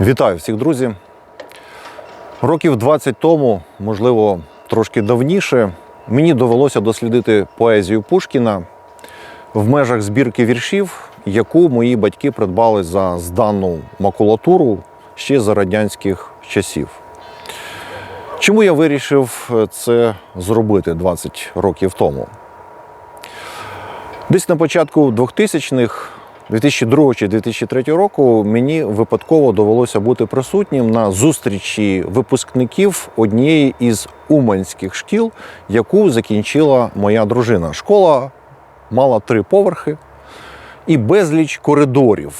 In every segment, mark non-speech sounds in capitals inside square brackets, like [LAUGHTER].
Вітаю всіх, друзі. Років 20 тому, можливо, трошки давніше, мені довелося дослідити поезію Пушкіна в межах збірки віршів, яку мої батьки придбали за здану макулатуру ще за радянських часів. Чому я вирішив це зробити 20 років тому? Десь на початку 2000-х, 2002 чи 2003 року, мені випадково довелося бути присутнім на зустрічі випускників однієї із уманських шкіл, яку закінчила моя дружина. Школа мала три поверхи і безліч коридорів.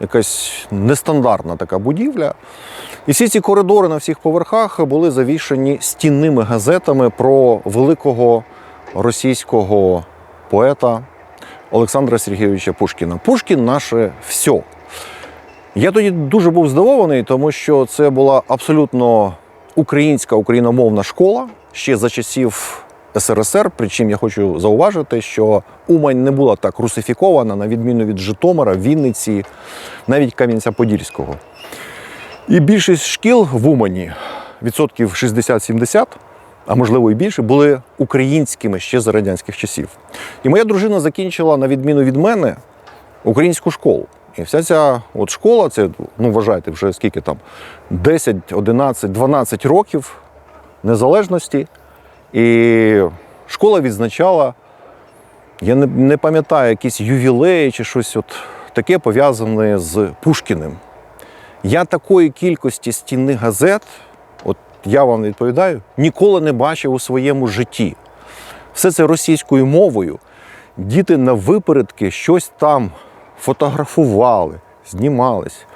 Якась нестандартна така будівля. І всі ці коридори на всіх поверхах були завішані стінними газетами про великого російського поета Олександра Сергійовича Пушкіна. Пушкін наше все. Я тоді дуже був здивований, тому що це була абсолютно українська україномовна школа ще за часів СРСР. Причому я хочу зауважити, що Умань не була так русифікована, на відміну від Житомира, Вінниці, навіть Кам'янця-Подільського. І більшість шкіл в Умані, відсотків 60-70, а можливо і більше, були українськими ще за радянських часів. І моя дружина закінчила, на відміну від мене, українську школу. І вся ця от школа, це, ну вважайте, вже скільки там, 10, 11, 12 років незалежності. І школа відзначала, я не, не пам'ятаю, якісь ювілеї чи щось от таке пов'язане з Пушкіним. Я такої кількості стінних газет, я вам відповідаю, ніколи не бачив у своєму житті. Все це російською мовою. Діти на випередки щось там фотографували, знімались,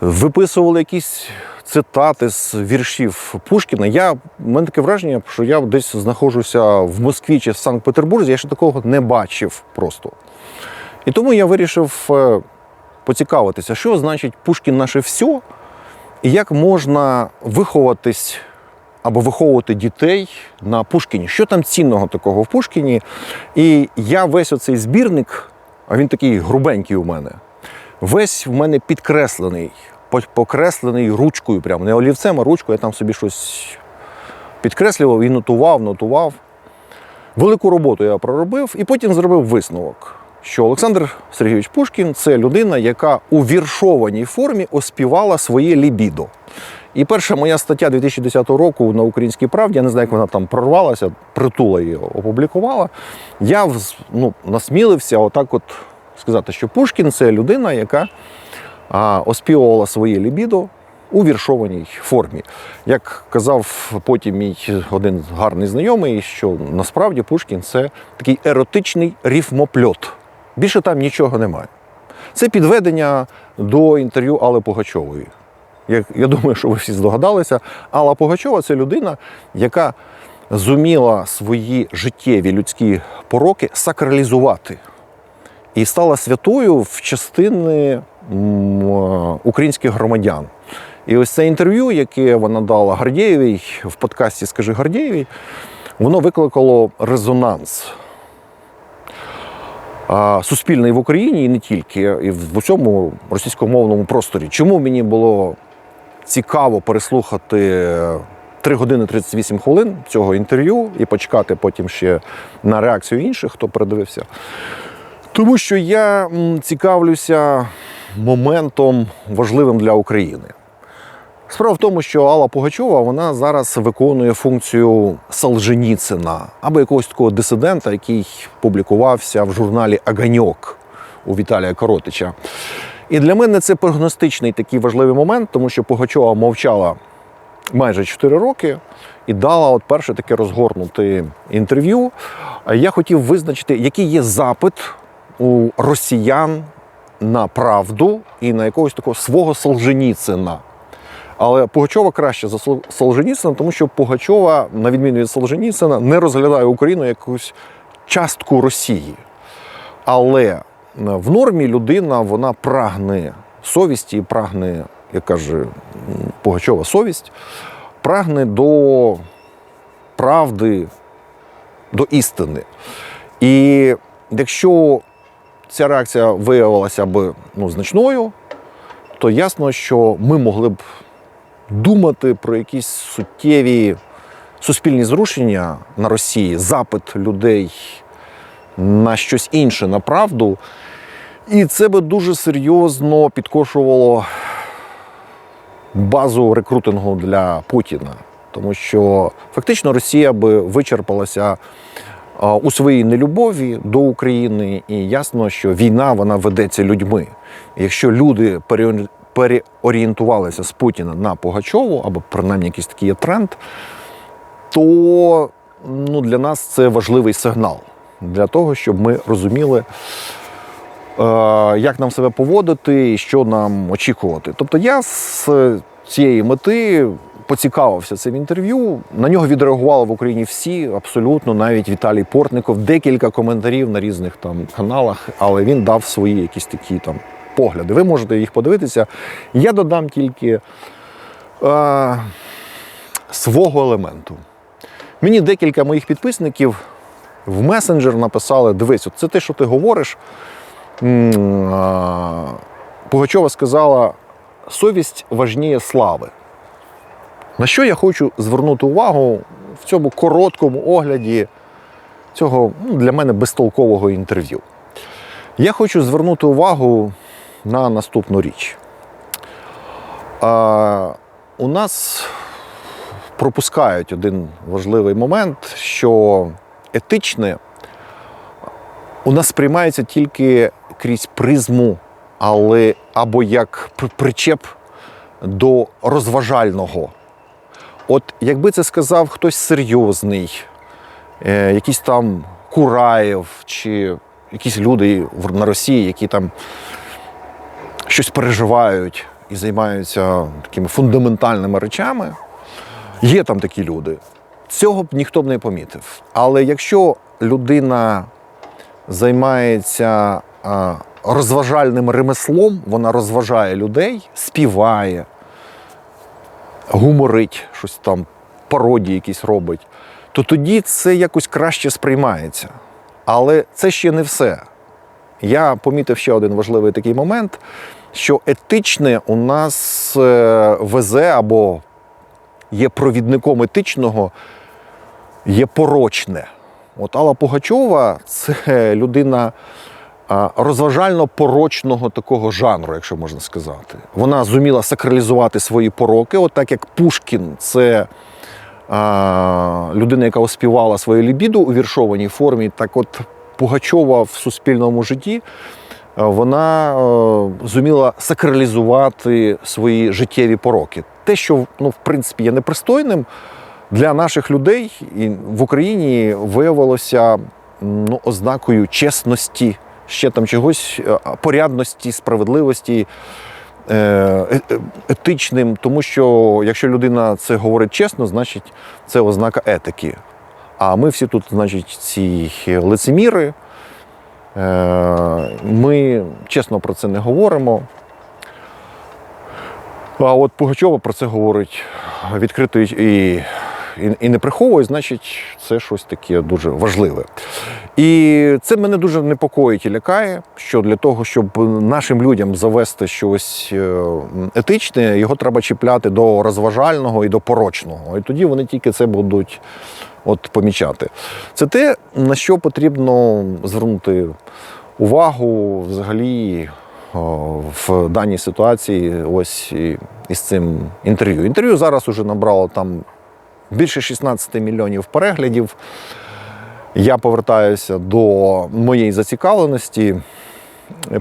виписували якісь цитати з віршів Пушкіна. Я, в мене таке враження, що я десь знаходжуся в Москві чи в Санкт-Петербурзі, я ще такого не бачив просто. І тому я вирішив е, поцікавитися, що значить Пушкін наше все, і як можна виховатись або виховувати дітей на Пушкіні. Що там цінного такого в Пушкіні? І я весь оцей збірник, а він такий грубенький у мене, весь в мене підкреслений, покреслений ручкою, прямо не олівцем, а ручкою. Я там собі щось підкреслював і нотував, нотував. Велику роботу я проробив і потім зробив висновок, що Олександр Сергійович Пушкін це людина, яка у віршованій формі оспівала своє лібідо. І перша моя стаття 2010 року на Українській правді, я не знаю, як вона там прорвалася, притула її опублікувала. Я ну, насмілився отак от сказати, що Пушкін це людина, яка а, оспівувала своє лібідо у віршованій формі. Як казав потім мій один гарний знайомий, що насправді Пушкін це такий еротичний рифмопльот. Bільше там нічого немає. Це підведення до інтерв'ю Алли Пугачової. Я, я думаю, що ви всі здогадалися. Алла Пугачова це людина, яка зуміла свої життєві людські пороки сакралізувати і стала святою в частини українських громадян. І ось це інтерв'ю, яке вона дала Гордєєвій в подкасті Скажи Гордєєвій, воно викликало резонанс. А, Суспільний в Україні і не тільки, і в усьому російськомовному просторі. Чому мені було цікаво переслухати 3 години 38 хвилин цього інтерв'ю і почекати потім ще на реакцію інших, хто передивився? Тому що я цікавлюся моментом важливим для України. Справа в тому, що Алла Пугачова вона зараз виконує функцію Солженіцина або якогось такого дисидента, який публікувався в журналі Аганьок у Віталія Коротича. І для мене це прогностичний такий важливий момент, тому що Пугачова мовчала майже 4 роки і дала от перше таке розгорнуте інтерв'ю. Я хотів визначити, який є запит у росіян на правду і на якогось такого свого Солженіцина. Але Пугачова краще за Сол- Солженіцина, тому що Пугачова, на відміну від Солженіцина, не розглядає Україну якусь частку Росії. Але е, в нормі людина вона прагне совісті, і прагне, як каже Пугачова, совість, прагне до правди, до істини. І якщо ця реакція виявилася б ну, значною, Тобто ясно, що ми могли б думати про якісь суттєві суспільні зрушення на Росії, запит людей на щось інше, на правду. І це би дуже серйозно підкошувало базу рекрутингу для Путіна. Тому що фактично Росія би вичерпалася у своїй нелюбові до України, і ясно, що війна вона ведеться людьми. Якщо люди переорієнтувалися з Путіна на Пугачову, або принаймні якийсь такий є тренд, то ну, для нас це важливий сигнал для того, щоб ми розуміли, е, як нам себе поводити і що нам очікувати. Тобто я з цієї мети поцікавився цим інтерв'ю. На нього відреагували в Україні всі, абсолютно, навіть Віталій Портников, декілька коментарів на різних там каналах, але він дав свої якісь такі там погляди. Ви можете їх подивитися. Я додам тільки е, свого елементу. Мені декілька моїх підписників в месенджер написали: дивись, от це те, що ти говориш. Пугачова сказала: совість важніє слави. На що я хочу звернути увагу в цьому короткому огляді цього ну, для мене безтолкового інтерв'ю? Я хочу звернути увагу на наступну річ. А, у нас пропускають один важливий момент, що етичне у нас сприймається тільки крізь призму, але або як причеп до розважального. От якби це сказав хтось серйозний, е, якийсь там Кураєв чи якісь люди на Росії, які там щось переживають і займаються такими фундаментальними речами, Є там такі люди. Цього б ніхто б не помітив. Але якщо людина займається розважальним ремеслом, вона розважає людей, співає, гуморить, щось там, пародії якісь робить, то тоді це якось краще сприймається. Але це ще не все. Я помітив ще один важливий такий момент, що етичне у нас везе або є провідником етичного, є порочне. От Алла Пугачова це людина розважально-порочного такого жанру, якщо можна сказати. Вона зуміла сакралізувати свої пороки, от так як Пушкін це людина, яка оспівала своє лібіду у віршованій формі, так от Пугачова в суспільному житті. Е, Вона е, зуміла сакралізувати свої життєві пороки. Те, що ну, в принципі є непристойним для наших людей і в Україні виявилося ну, ознакою чесності, ще там чогось е, порядності, справедливості, етичним, тому що якщо людина це говорить чесно, значить це ознака етики. А ми всі тут, значить, ці лицеміри. Е, Ми чесно про це не говоримо. А от Пугачова про це говорить відкрито і, і, і не приховує, значить, це щось таке дуже важливе. І це мене дуже непокоїть і лякає, що для того, щоб нашим людям завести щось е, етичне, його треба чіпляти до розважального і до порочного. І тоді вони тільки це будуть от, помічати. Це те, на що потрібно звернути увагу взагалі в даній ситуації, ось із цим інтерв'ю. Інтерв'ю зараз уже набрало там більше 16 мільйонів переглядів. Я повертаюся до моєї зацікавленості.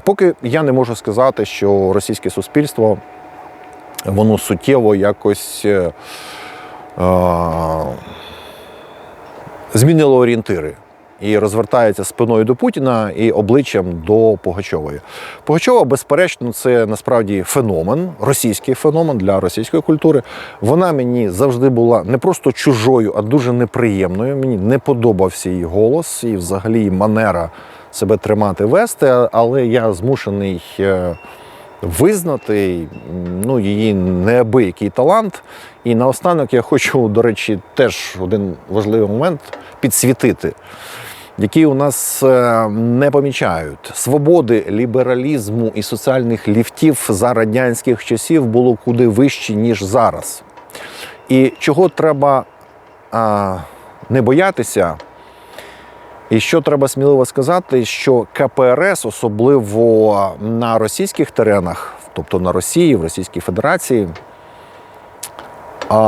Поки я не можу сказати, що російське суспільство воно суттєво якось е, е, змінило орієнтири і розвертається спиною до Путіна і обличчям до Пугачової. Пугачова, безперечно, це насправді феномен, російський феномен для російської культури. Вона мені завжди була не просто чужою, а дуже неприємною. Мені не подобався її голос і взагалі манера себе тримати, вести, але я змушений. Визнати ну, її неабиякий талант. І наостанок я хочу, до речі, теж один важливий момент підсвітити. які у нас е, не помічають. Свободи, лібералізму і соціальних ліфтів за радянських часів було куди вищі, ніж зараз. І чого треба а, не боятися, і що треба сміливо сказати, що КПРС, особливо на російських теренах, тобто на Росії, в Російській Федерації,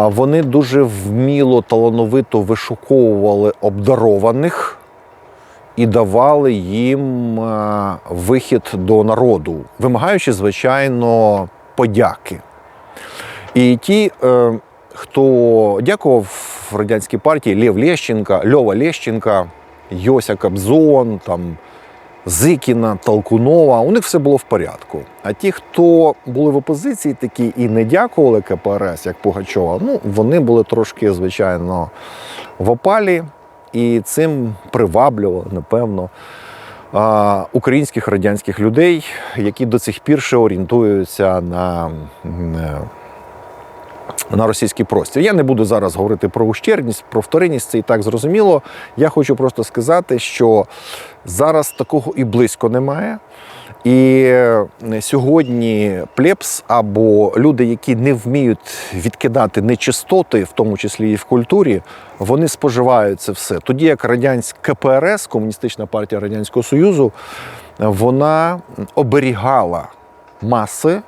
вони дуже вміло, талановито вишуковували обдарованих і давали їм е, вихід до народу, вимагаючи, звичайно, подяки. І ті, е, хто дякував радянській партії Лев Лещенка, Льова Лещенка, Йося Кобзон, там, Зикіна, Толкунова, у них все було в порядку. А ті, хто були в опозиції такі і не дякували КПРС, як Пугачова, ну, вони були трошки, звичайно, в опалі і цим приваблювали, напевно, українських радянських людей, які до цих пір ще орієнтуються на, е, на російський простір. Я не буду зараз говорити про ущербність, про вторинність, це і так зрозуміло. Я хочу просто сказати, що зараз такого і близько немає. І е, сьогодні плебс або люди, які не вміють відкидати нечистоти, в тому числі і в культурі, вони споживають це все. Тоді як радянська КПРС, Комуністична партія Радянського Союзу, вона оберігала маси,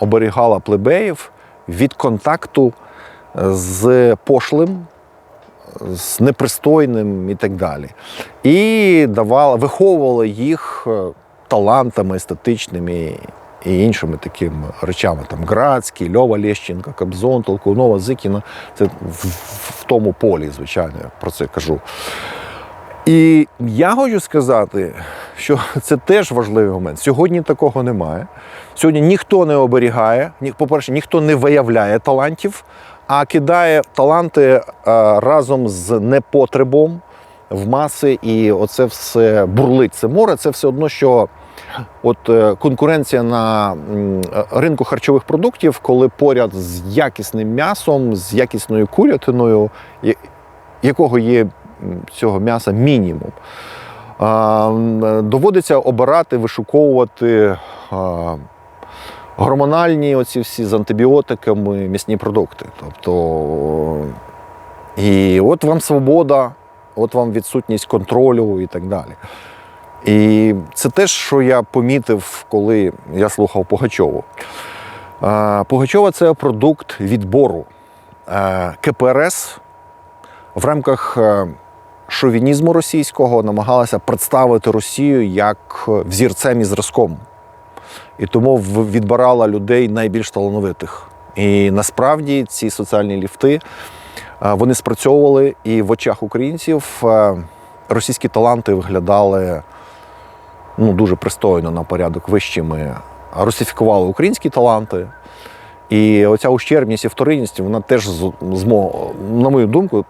оберігала плебеїв від контакту з пошлим, з непристойним і так далі. І давала, виховувала їх е, талантами естетичними і іншими такими речами. Там Градський, Льова Лещенка, Кобзон, Толкунова, Зикіна. Це в, в тому полі, звичайно, я про це кажу. І я хочу сказати, що [LAUGHS] це теж важливий момент. Сьогодні такого немає. Сьогодні ніхто не оберігає, по-перше, ніхто не виявляє талантів, а кидає таланти е, разом з непотребом в маси, і оце все бурлить. Це море, це все одно, що от е, конкуренція на е, ринку харчових продуктів, коли поряд з якісним м'ясом, з якісною курятиною, якого є цього м'яса мінімум. Доводиться обирати, вишуковувати гормональні оці всі з антибіотиками м'ясні продукти. Тобто, і от вам свобода, от вам відсутність контролю і так далі. І це теж, що я помітив, коли я слухав Пугачову. Пугачова це продукт відбору. Е, КПРС в рамках е, шовінізму російського намагалася представити Росію як взірцем і зразком. І тому відбирала людей найбільш талановитих. І насправді ці соціальні ліфти е, вони спрацьовували, і в очах українців е, російські таланти виглядали ну, дуже пристойно на порядок вищими. Русифікували українські таланти. І оця ущербність і вторинність, вона теж, на мою думку,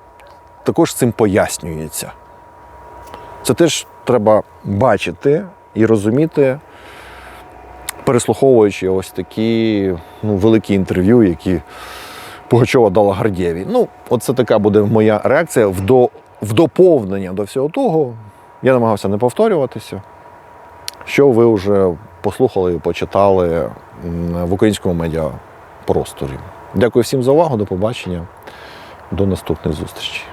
також цим пояснюється. Це теж треба бачити і розуміти, переслуховуючи ось такі ну, великі інтерв'ю, які Пугачова дала Гардєві. Ну, оце така буде моя реакція в, до, в доповнення до всього того. Я намагався не повторюватися. Що ви вже послухали і почитали в українському медіапросторі. Дякую всім за увагу, до побачення, до наступних зустрічей.